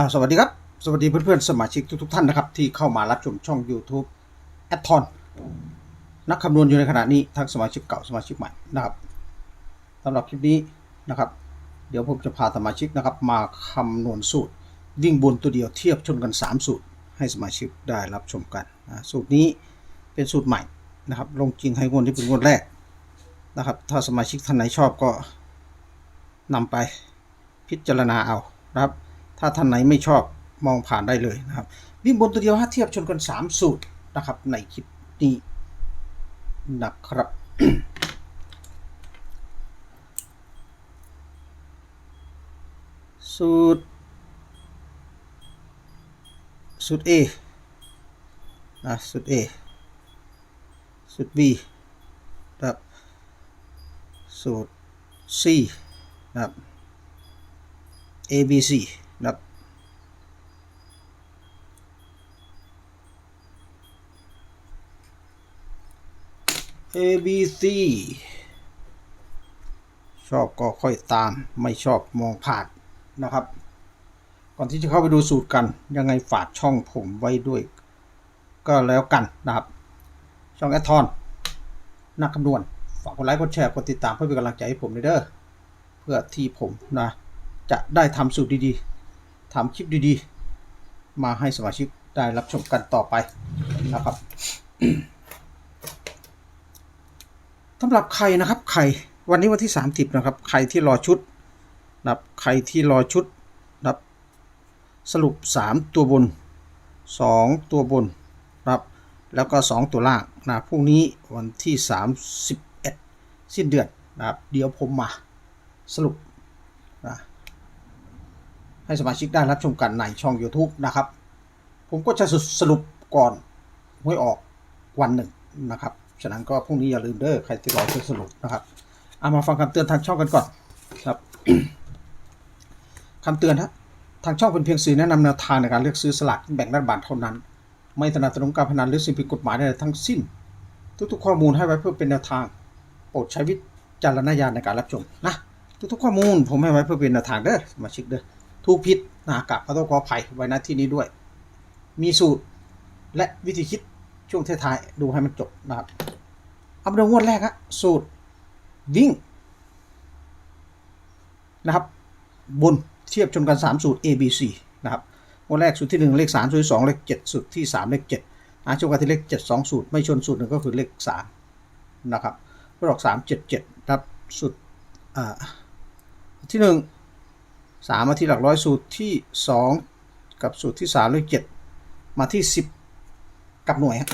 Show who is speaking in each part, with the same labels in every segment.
Speaker 1: อ่าสวัสดีครับ สวัสดีเพื่อนๆ สมาชิกทุกๆท่านนะครับ ที่เข้ามารับชมช่อง YouTube แอดทอนนักคำนวณอยู่ในขณะนี้ทั้งสมาชิกเก่าสมาชิกใหม่นะครับสำหรับคลิปนี้นะครับ เดี๋ยวผมจะพาสมาชิกนะครับ มาคำนวณสูตร วิ่งบนตัวเดียวเทียบชนกัน 3 สูตร ให้สมาชิกได้รับชมกันนะสูตรนี้เป็นสูตรใหม่นะครับ ลงจริงให้งวดที่เป็นงวดแรกนะครับ ถ้าสมาชิกท่านไหนชอบก็นำไปพิจารณาเอานะครับ ถ้าท่านไหนไม่ชอบมองผ่านได้เลยนะครับ วิ่งบนตัวเดียวฮะเทียบชนกัน 3 สูตรนะครับ ในคลิปนี้นะครับสูตร สูตร A นะสูตร A สูตร B ครับสูตร C นะครับ A B C นะครับ A B C ชอบก็ค่อยตามไม่ชอบมองผ่านนะครับ ก่อนที่จะเข้าไปดูสูตรกัน ยังไงฝากช่องผมไว้ด้วย ก็แล้วกันนะครับ ช่องแอดทอนนักคำนวณฝากกดไลค์กดแชร์กดติดตามเพื่อเป็นกำลังใจให้ผมด้วยเด้อเพื่อที่ผมนะ จะได้ทำสูตรดีๆ ทำคลิปดีๆ มาให้สมาชิกได้รับชมกันต่อไปนะครับสำหรับใครนะครับใครวันนี้วันที่ 30 นะครับใครที่รอชุดนะครับใครที่รอชุดนะครับสรุป 3 ตัวบน 2 ตัวบนนะครับแล้วก็ 2 ตัวล่างนะพรุ่งนี้วันที่ 31 สิ้นเดือนนะครับเดี๋ยวผมมาสรุป ให้สมาชิกได้รับชมกันในช่อง YouTube นะครับ ผมก็จะสรุปก่อนหวยออกวันหนึ่งนะครับ ฉะนั้นก็พรุ่งนี้อย่าลืมเด้อใครที่รอจะสรุปนะครับเอามาฟังคำเตือนทางช่องกันก่อนครับคำเตือนฮะทางช่องเป็นเพียงสื่อแนะนำแนวทางในการเลือกซื้อสลากแบ่งรัฐบาลเท่านั้น ไม่สนับสนุนการพนันหรือสิ่งผิดกฎหมายใดๆทั้งสิ้น ทุกๆ ข้อมูลให้ไว้เพื่อเป็นแนวทาง โปรดใช้วิจารณญาณในการรับชมนะทุกๆข้อมูลผมให้ไว้เพื่อเป็นแนวทางเด้อสมาชิกเด้อ ถูกผิดนะกับขอโทษขออภัยไว้ณที่นี้ด้วย มีสูตรและวิธีคิดช่วงท้ายๆดูให้มันจบนะครับเอามาดูงวดแรกฮะสูตรวิ่งนะครับบนเทียบชนกัน 3 สูตร A B C นะครับงวดแรกสูตรที่ 1 เลข3สูตรที่2เลข7สูตรที่ 3 เลข7อาชนกันที่เลข 7 2 สูตร ไม่ชนสูตรหนึ่งก็คือเลข3นะครับก็ออก3 7 7นะครับสูตรอ่าที่ 1 สามมาที่หลักร้อยสูตรที่สองกับสูตรที่สามเลขเจ็ดมาที่สิบกับหน่วยฮะ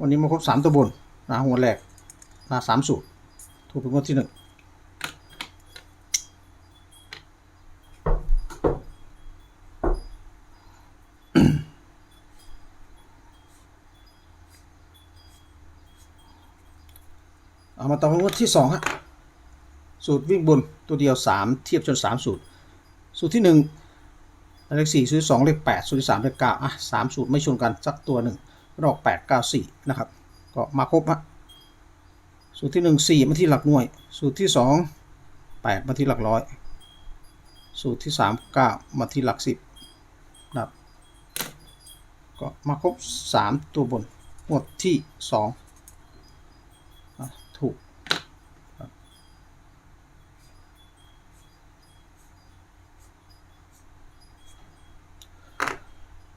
Speaker 1: วันนี้มาครบสามตัวบนนะหัวแรกนะสามสูตรถูกเป็นงวดที่หนึ่งเอามาต่องวดที่สองฮะ สูตรวิ่งบนตัวเดียว 3 เทียบจน 3 สูตร สูตรที่1เลข4สูตรที่2เลข8สูตรที่3เลข9อะ3สูตรไม่ชนกันสักตัวหนึ่งรอก8 9 4นะครับก็มาครบฮะสูตรที่ 1 4 มาที่หลักหน่วย สูตรที่ 2 8 มาที่หลักร้อย สูตรที่ 3 9 มาที่หลัก 10นะครับก็มาครบ 3 ตัวบนหมดที่2อะถูก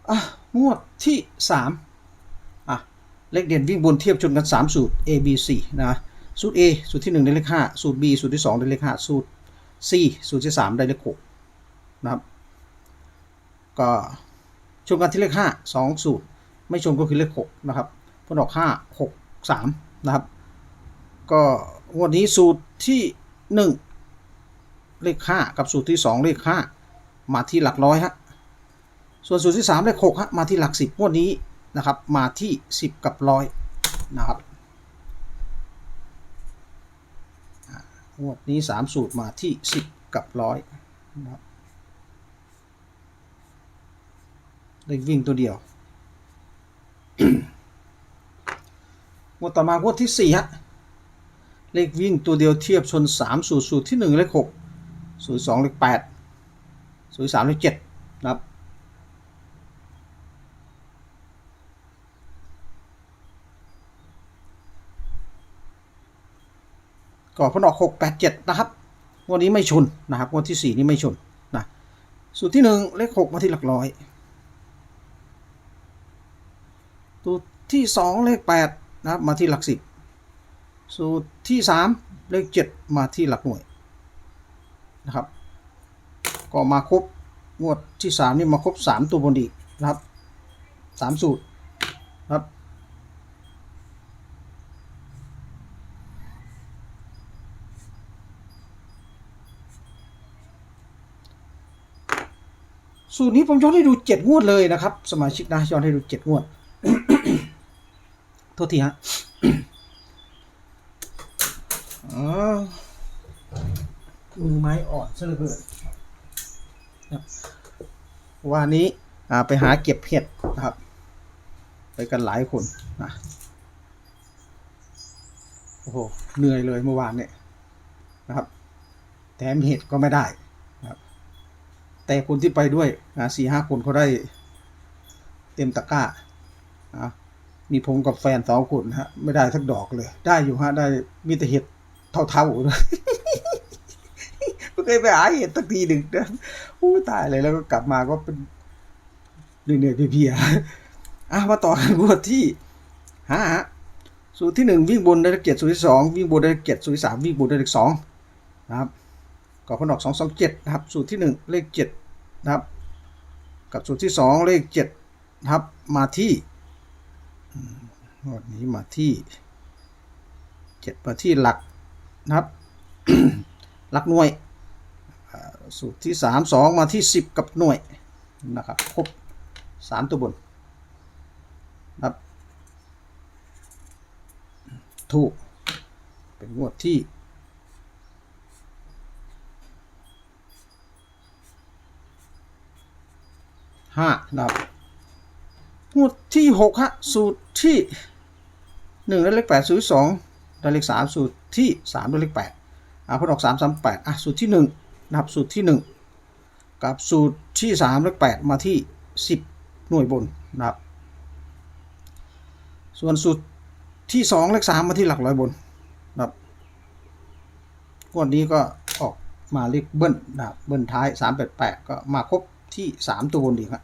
Speaker 1: อะ งวดที่สามอะเลขเด่นวิ่งบนเทียบชนกัน 3 สูตร A B C นะสูตร A สูตรที่ 1 ได้เลข5สูตร B สูตรที่ 2 ได้เลข5สูตร C สูตรที่ 3 ได้เลข6นะครับ ก็ชนกันที่เลข5 2 สูตร ไม่ชนก็คือเลข6นะครับผลออก 5 6 3 นะครับ ก็วันนี้สูตรที่ 1 เลข5กับสูตรที่ 2 เลข5มาที่หลักร้อยฮะ ส่วนสูตรที่ 3 เลข6ฮะมาที่หลัก 10งวดนี้นะครับ มาที่ 10 กับร้อยนะครับงวดนี้ 3 สูตรมาที่ 10 กับร้อยนะครับเลขวิ่งตัวเดียวงวดต่อมางวดที่ 4 ฮะ เลขวิ่งตัวเดียวเทียบชน 3 สูตรสูตรที่ 1 เลข6ศูนย์สองเลขแปดศูนย์สามเลขเจ็ดนะครับ ก็ผลออกหกแปดเจ็ดนะครับงวันนี้ไม่ชนนะครับงวันที่สี่นี้ไม่ชนนะสูตรที่หนึ่งเลขหกมาที่หลักร้อยสูตรที่สองเลขแปดนะครับมาที่หลักสิบสูตรที่สามเลขเจ็ดมาที่หลักหน่วยนะครับ ก็มาครบงวดที่สามนี่มาครบสามตัวบนอีกนะครับสามสูตรครับ สูตรนี้ผมย้อนให้ดูเจ็ดงวดเลยนะครับ สมาชิกนะย้อนให้ดูเจ็ดงวด โทษทีฮะมือไม้อ่อนซะเหลือเกินวันนี้ไปหาเก็บเห็ดนะครับ ไปกันหลายคนนะโอ้โหเหนื่อยเลยเมื่อวานเนี่ยนะครับ แถมเห็ดก็ไม่ได้ แต่คนที่ไปด้วยนะสี่ห้าคนเขาได้ เต็มตะกร้าอะมีผมกับแฟนสองคนฮะ ไม่ได้สักดอกเลย ได้อยู่ฮะ ได้มีแต่เห็ดเท่าๆเลยไม่เคยไปหาเห็ดสักทีหนึ่งนะอู้ตายเลยแล้วก็กลับมาก็เป็นเหนื่อยๆเพียๆอะมาต่อกันงวดที่ห้าฮะสูตรที่หนึ่งวิ่งบนได้เลขเจ็ดสูตรที่สองวิ่งบนได้เลขเจ็ดสูตรที่สามวิ่งบนได้เลขสองนะครับ ก็ผลออกสองสองเจ็ดนะครับสูตรที่หนึ่งเลขเจ็ดนะครับ กับสูตรที่สองเลขเจ็ดนะครับมาที่วดนี้มาที่เจ็ดมาที่หลักนะครับหลักหน่วยสูตรที่สามสองมาที่สิบกับหน่วยนะครับครบสามตัวบนนะครับถูกเป็นงวดที่ ห้านะครับงวดที่หกฮะสูตรที่หนึ่งได้เลขแปดสูตรที่สองได้เลขสามสูตรที่สามได้เลขแปดอ่าพอออกสามสามแปดอะสูตรที่หนึ่งนะครับสูตรที่หนึ่งกับสูตรที่สามเลขแปดมาที่สิบหน่วยบนนะครับ ส่วนสูตรที่สองเลขสามมาที่หลักร้อยบนนะครับงวดนี้ก็ออกมาเลขเบิ้ลนะครับเบิ้ลท้ายสามแปดแปดก็มาครบที่สามตัวบนอีครับ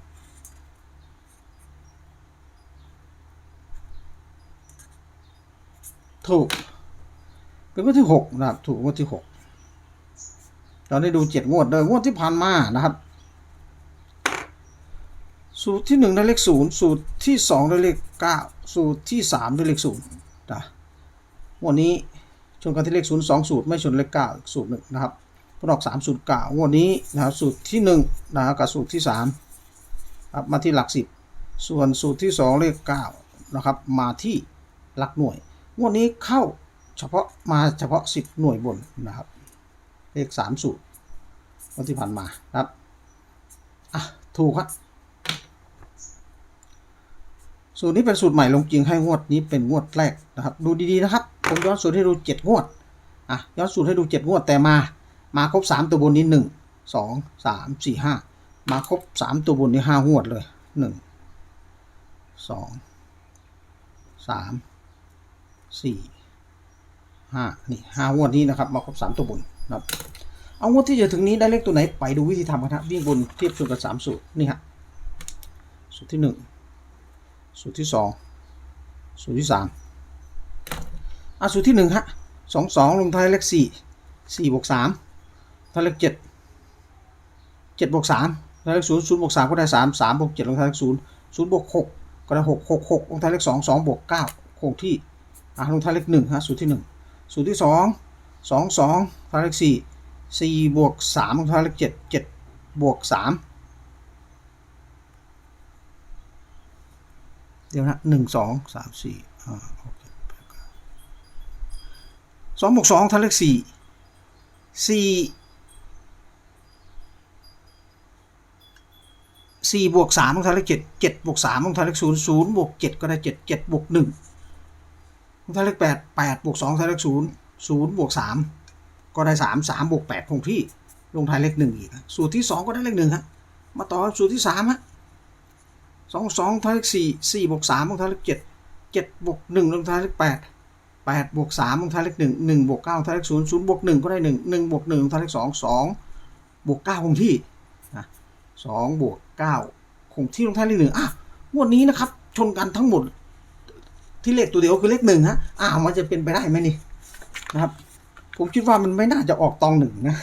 Speaker 1: ถูก เป็นงวดที่หกนะครับ ถูกงวดที่หกเราได้ดูเจ็ดงวดเลยงวดที่ผ่านมานะครับ สูตรที่หนึ่งได้เลขศูนย์สูตรที่สองได้เลขเก้าสูตรที่สามได้เลขศูนย์นะงวดนี้ชนกันที่เลขศูนย์สองสูตรไม่ชนเลขเก้าสูตรหนึ่งนะครับผลออกสามสูตรเก้างวดนี้นะครับสูตรที่หนึ่งนะครับกับสูตรที่สามครับมาที่หลักสิบส่วนสูตรที่สองเลขเก้านะครับ มาที่หลักหน่วย งวดนี้เข้าเฉพาะมาเฉพาะ 10 หน่วยบนนะครับ เลข3สูตรวันที่ผ่านมาครับ อะ ถูกครับสูตรนี้เป็นสูตรใหม่ลงจริงให้งวดนี้เป็นงวดแรกนะครับ ดูดีๆนะครับผมย้อนสูตรให้ดู 7 งวด อะ ย้อนสูตรให้ดู 7 งวดแต่มา มาครบ 3 ตัวบนนี้ 1 2 3 4 5 มาครบ 3 ตัวบนนี้5งวดเลย 1 2 3 สี่ห้านี่ห้างวดนี้นะครับ มาครบสามตัวบนนะครับเอางวดที่จะถึงนี้ได้เลขตัวไหนไปดูวิธีทำกันครับวิ่งบนเทียบสูตรกับสามสูตรนี่ฮะสูตรที่หนึ่งสูตรที่สองสูตรที่สามอะสูตรที่หนึ่งฮะสองสองลงท้ายเลขสี่สี่บวกสามท้ายเลขเจ็ดเจ็ดบวกสามท้ายเลขศูนย์ศูนย์บวกสามก็ได้สามสามบวกเจ็ดลงท้ายเลขศูนย์ศูนย์บวกหกก็ได้หกหกหกลงท้ายเลขสองสองบวกเก้าคงที่ อะลงท้ายเลขหนึ่งฮะสูตรที่หนึ่งสูตรที่สองสองสองท้ายเลขสี่สี่บวกสามลงท้ายเลขเจ็ดเจ็ดบวกสามเดี๋ยวนะหนึ่งสองสามสี่ห้าหกเจ็ดแปดเก้าสองบวกสองท้ายเลขสี่สี่สี่บวกสามลงท้ายเลขเจ็ดเจ็ดบวกสามลงท้ายเลขศูนย์ศูนย์บวกเจ็ดก็ได้เจ็ดเจ็ดบวกหนึ่ง ลงท้ายเลขแปดแปดบวกสองท้ายเลขศูนย์ศูนย์บวกสามก็ได้สามสามบวกแปดคงที่ลงท้ายเลขหนึ่งอีกนะสูตรที่สองก็ได้เลขหนึ่งฮะมาต่อสูตรที่สามฮะสองสองท้ายเลขสี่สี่บวกสามลงท้ายเลขเจ็ดเจ็ดบวกหนึ่งลงท้ายเลขแปดแปดบวกสามลงท้ายเลขหนึ่งหนึ่งบวกเก้าท้ายเลขศูนย์ศูนย์บวกหนึ่งก็ได้หนึ่งหนึ่งบวกหนึ่งลงท้ายเลขสองสองบวกเก้าคงที่นะสองบวกเก้าคงที่ลงท้ายเลขหนึ่งอะงวดนี้นะครับชนกันทั้งหมด ที่เลขตัวเดียวคือเลขหนึ่งฮะอ้าวมันจะเป็นไปได้ไหมนี่นะครับ ผมคิดว่ามันไม่น่าจะออกตองหนึ่งนะ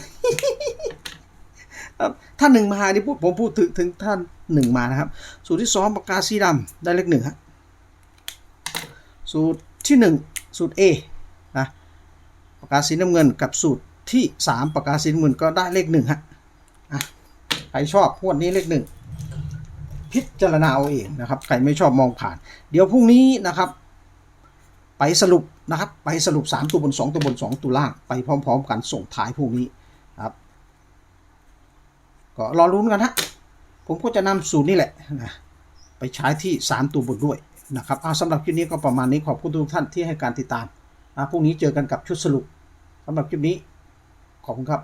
Speaker 1: ครับถ้าหนึ่งมานี่พูดผมพูดถึงถึงท่านหนึ่งมานะครับ สูตรที่สองปากกาสีดำได้เลขหนึ่งฮะสูตรที่หนึ่งสูตร A นะปากกาสีน้ำเงินกับสูตรที่สามปากกาสีน้ำเงินก็ได้เลขหนึ่งฮะใครชอบงวดนี้เลขหนึ่งพิจารณาเอาเองนะครับ ใครไม่ชอบมองผ่าน เดี๋ยวพรุ่งนี้นะครับ ไปสรุปนะครับไปสรุป 3 ตัวบน 2 ตัวบน 2 ตัวล่างไปพร้อม ๆ กันส่งท้ายพรุ่งนี้ครับก็รอรุ้นกันฮะผมก็จะนำสูตรนี่แหละนะไปใช้ที่ 3 ตัวบนด้วยนะครับเอาสำหรับคลิปนี้ก็ประมาณนี้ขอบคุณทุกท่านที่ให้การติดตามนะพรุ่งนี้เจอกันกับชุดสรุปสำหรับคลิปนี้ขอบคุณครับ